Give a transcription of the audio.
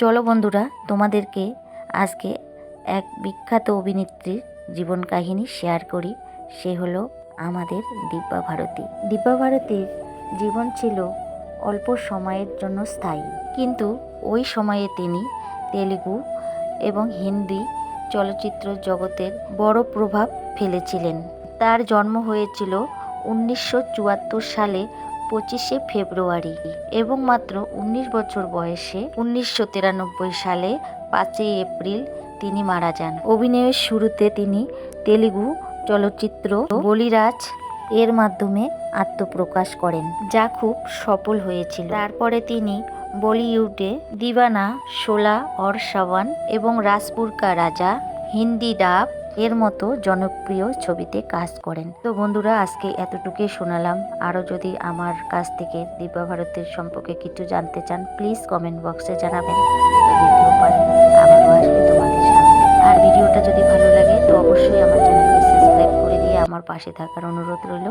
চলো বন্ধুরা, তোমাদেরকে আজকে এক বিখ্যাত অভিনেত্রীর জীবন কাহিনী শেয়ার করি। সে হলো আমাদের দিব্যা ভারতী। দিব্যা ভারতীর জীবন ছিল অল্প সময়ের জন্য স্থায়ী। কিন্তু ওই সময়ে তিনি তেলেগু এবং হিন্দি চলচ্চিত্র জগতের বড় প্রভাব ফেলেছিলেন। তার জন্ম হয়েছিল উনিশশো চুয়াত্তর সালে পঁচিশে ফেব্রুয়ারি এবং মাত্র উনিশ বছর বয়সে উনিশশো তিরানব্বই সালে পাঁচই এপ্রিল তিনি মারা যান। অভিনয়ের শুরুতে তিনি তেলেগু চলচ্চিত্র বলিরাজ এর মাধ্যমে আত্মপ্রকাশ করেন, যা খুব সফল হয়েছিল। তারপরে তিনি বলিউডে দিবানা, শোলা, অর সাবান এবং রাজপুর কা রাজা, হিন্দি ডাব এর মতো জনপ্রিয় ছবিতে কাজ করেন। তো বন্ধুরা, আজকে এতটুকুই শোনালাম। আরও যদি আমার কাছ থেকে দিব্যা ভারতীর সম্পর্কে কিছু জানতে চান প্লিজ কমেন্ট বক্সে জানাবেন। ভিডিও আসবে তোমাদের আর ভিডিওটা যদি ভালো লাগে, তো অবশ্যই আমার চ্যানেলকে সাবস্ক্রাইব করে দিয়ে আমার পাশে থাকার অনুরোধ রইল।